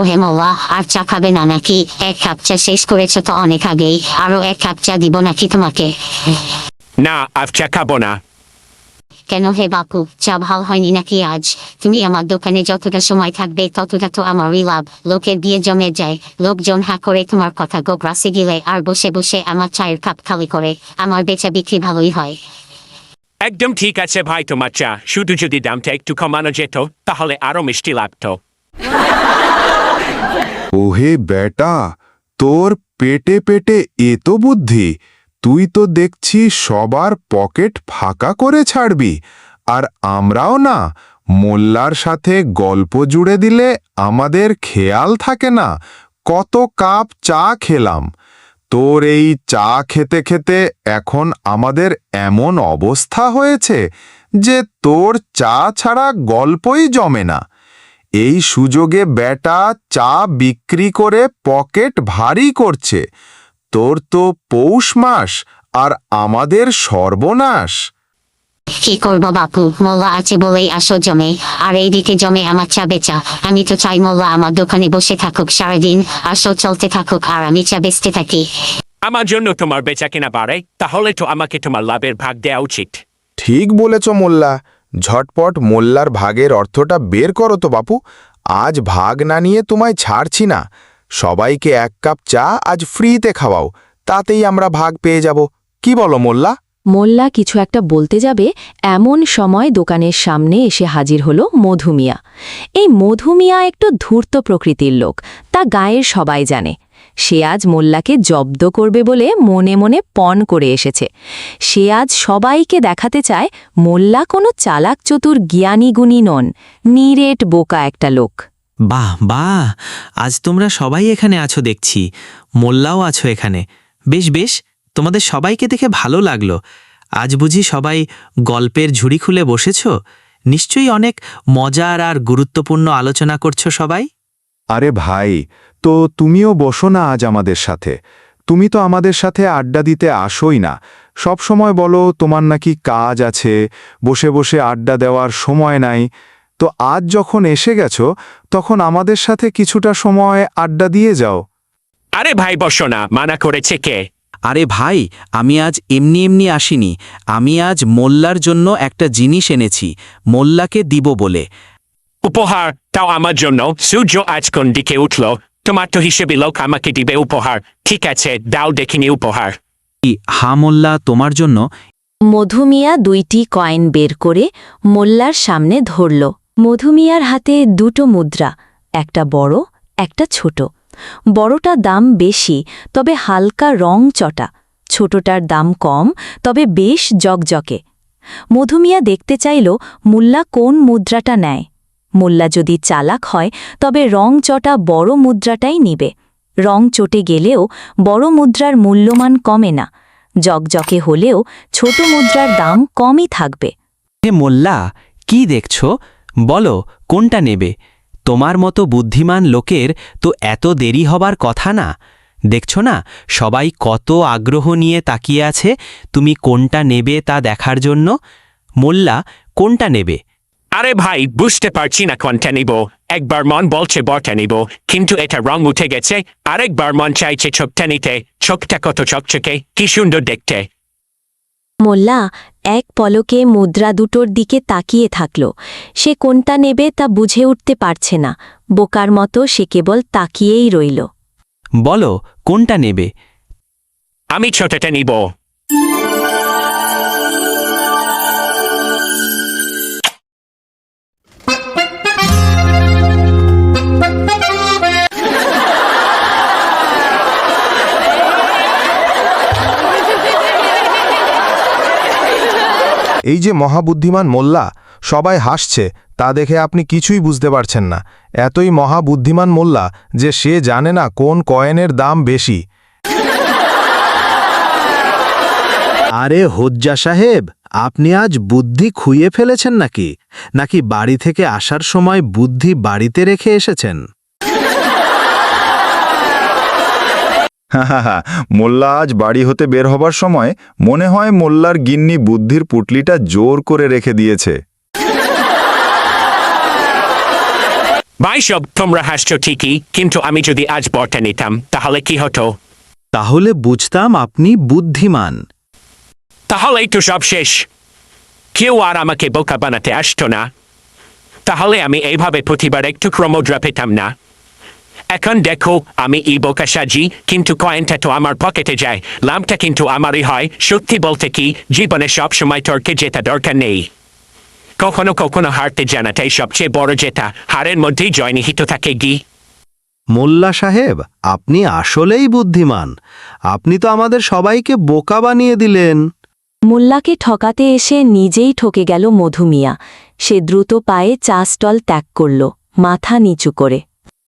ওহেমোলা আর চা খাবে না নাকি? এক কাপ চা শেষ করেছ তো অনেক আগেই, আরও এক কাপ চা দিব নাকি তোমাকে? না, আর চা খাব না। কেন হে বাপু চা ভালো হয়নি নাকি আজ? তুমি আমার দোকানে যতটা সময় থাকবে ততটা তো আমারই লাভ। লোকের বিয়ে জমে যায়। লোকজন হা করে তোমার কথা গোগ্রাসে গেলে আর বসে বসে আমার চায়ের কাপ খালি করে। আমার বেচা বিক্রি ভালোই হয়। একদম ঠিক আছে ভাই তোমার চা। শুধু যদি দামটা একটু কমানো যেত তাহলে আরও মিষ্টি লাগতো। ওহে বেটা তোর পেটে পেটে এত বুদ্ধি। তুই তো দেখছি সবার পকেট ফাঁকা করে ছাড়বি, আর আমরাও না, মোল্লার সাথে গল্প জুড়ে দিলে আমাদের খেয়াল থাকে না, কত কাপ চা খেলাম। তোর এই চা খেতে খেতে এখন আমাদের এমন অবস্থা হয়েছে যে তোর চা ছাড়া গল্পই জমে না। এই সুযোগে বেটা চা বিক্রি করে পকেট ভারী করছে তোর তো পৌষ মাস আর আমাদের সর্বনাশ। কি করব বাপু? মোল্লা আছে বলেই আসো জমে। আর এইদিকে জমে আমার চা বেচা। আমি তো চাই মোল্লা আমার দোকানে বসে থাকুক সারাদিন আসো চলতে থাকুক আর আমি চা বেচতে থাকি। আমার জন্য তোমার বেচা কেনা বাড়ে তাহলে তো আমাকে তোমার লাভের ভাগ দেওয়া উচিত। ঠিক বলেছ মোল্লা। ঝটপট মোল্লার ভাগের অর্থটা বের করো তো বাপু। আজ ভাগ না নিয়ে তোমায় ছাড়ছি না। সবাইকে এক কাপ চা আজ ফ্রিতে খাওয়াও, তাতেই আমরা ভাগ পেয়ে যাব। কি বলো মোল্লা? মোল্লা কিছু একটা বলতে যাবে, এমন সময় দোকানের সামনে এসে হাজির হল মধুমিয়া। এই মধুমিয়া একটু ধূর্ত প্রকৃতির লোক, তা গায়ের সবাই জানে। সে আজ মোল্লাকে জব্দ করবে বলে মনে মনে পণ করে এসেছে। সে আজ সবাইকে দেখাতে চায় মোল্লা কোনো চালাক চতুর জ্ঞানীগুণী নন, নিরেট বোকা একটা লোক। বাহ বাহ, আজ তোমরা সবাই এখানে আছো দেখছি। মোল্লাও আছো এখানে। বেশ বেশ, তোমাদের সবাইকে দেখে ভালো লাগল। আজ বুঝি সবাই গল্পের ঝুড়ি খুলে বসেছ? নিশ্চয়ই অনেক মজার আর গুরুত্বপূর্ণ আলোচনা করছ সবাই। আরে ভাই, তো তুমিও বসো না আজ আমাদের সাথে। তুমি তো আমাদের সাথে আড্ডা দিতে আসোই না। সব সময় বলো, তোমার নাকি কাজ আছে, বসে বসে আড্ডা দেওয়ার সময় নাই। তো আজ যখন এসে গেছো তখন আমাদের সাথে কিছুটা সময় আড্ডা দিয়ে যাও। আরে ভাই বসো না মানা করেছে কে? আরে ভাই আমি আজ এমনি এমনি আসিনি। আমি আজ মোল্লার জন্য একটা জিনিস এনেছি মোল্লাকে দিব বলে। উপহার তাও আমার জন্য। সূর্য আজ কোন দিকে উঠল? তোমার তো হিসেবে লোক আমাকে দিবে উপহার। ঠিক আছে দাও দেখিনি উপহার। কি, হা মোল্লা তোমার জন্য? মধুমিয়া দুইটি কয়েন বের করে মোল্লার সামনে ধরল। মধুমিয়ার হাতে দুটো মুদ্রা, একটা বড়, একটা ছোট। বড়টা দাম বেশি, তবে হালকা রং চটা। ছোটটার দাম কম, তবে বেশ জকজকে। মধুমিয়া দেখতে চাইল, মোল্লা কোন মুদ্রাটা নেয়? মোল্লা যদি চালাক হয়, তবে রং চটা বড় মুদ্রাটাই নিবে। রং চটে গেলেও বড় মুদ্রার মূল্যমান কমে না। জকজকে হলেও ছোট মুদ্রার দাম কমই থাকবে। হে মোল্লা, কি দেখছ? বলো কোনটা নেবে? তোমার মতো বুদ্ধিমান লোকের তো এত দেরি হবার কথা না? দেখছ না সবাই কত আগ্রহ নিয়ে তাকিয়ে আছে তুমি কোনটা নেবে তা দেখার জন্য? মোল্লা কোনটা নেবে? আরে ভাই বুঝতে পারছি না কোনটা নিব। একবার মন বলছে বটা নিব কিন্তু এটা রং উঠে গেছে আরেকবার মন চাইছে চোখটা নিতে। চোখটা কত চকচকে কি সুন্দর দেখতে। মোল্লা এক পলকে মুদ্রা দুটোর দিকে তাকিয়ে থাকল। সে কোনটা নেবে তা বুঝে উঠতে পারছে না। বোকার মতো সে কেবল তাকিয়েই রইল। বলো কোনটা নেবে? আমি ছোটটা নিব। এই যে মহাবুদ্ধিমান মোল্লা, সবাই হাসছে, তা দেখে আপনি কিছুই বুঝতে পারছেন না। এতই মহাবুদ্ধিমান মোল্লা যে সে জানে না কোন কয়েনের দাম বেশি। আরে হজ্জা সাহেব, আপনি আজ বুদ্ধি খুইয়ে ফেলেছেন নাকি? নাকি বাড়ি থেকে আসার সময় বুদ্ধি বাড়িতে রেখে এসেছেন? হাহাহা, মোল্লা আজ বাড়ি হতে বের হবার সময় মনে হয় মোল্লার গিন্নি বুদ্ধির পুটলিটা জোর করে রেখে দিয়েছে। ভাইসব তোমরা হাসছো ঠিকই কিন্তু আমি যদি আজ বরটা নিতাম তাহলে কি হতো? তাহলে বুঝতাম আপনি বুদ্ধিমান। তাহলেই তো সব শেষ। কেউ আর আমাকে বোকা বানাতে আসতো না। তাহলে আমি এইভাবে প্রতিবার একটু ক্রমদ্রা পেতাম না। এখন দেখো আমি ই বোকা সাজি কিন্তু কয়েনটা তো আমার পকেটে যায়। লামটা কিন্তু আমারই হয়। সত্যি বলতে কি জীবনে সব সময় তর্কে জেতা দরকার নেই। কখনো কখনো হারতে জানাটাই সবচেয়ে বড় জেতা। হারের মধ্যেই জয় নিহিত থাকে গি। মোল্লা সাহেব আপনি আসলেই বুদ্ধিমান। আপনি তো আমাদের সবাইকে বোকা বানিয়ে দিলেন। মোল্লাকে ঠকাতে এসে নিজেই ঠকে গেল মধুমিয়া। সে দ্রুত পায়ে চা স্টল ত্যাগ করল মাথা নিচু করে।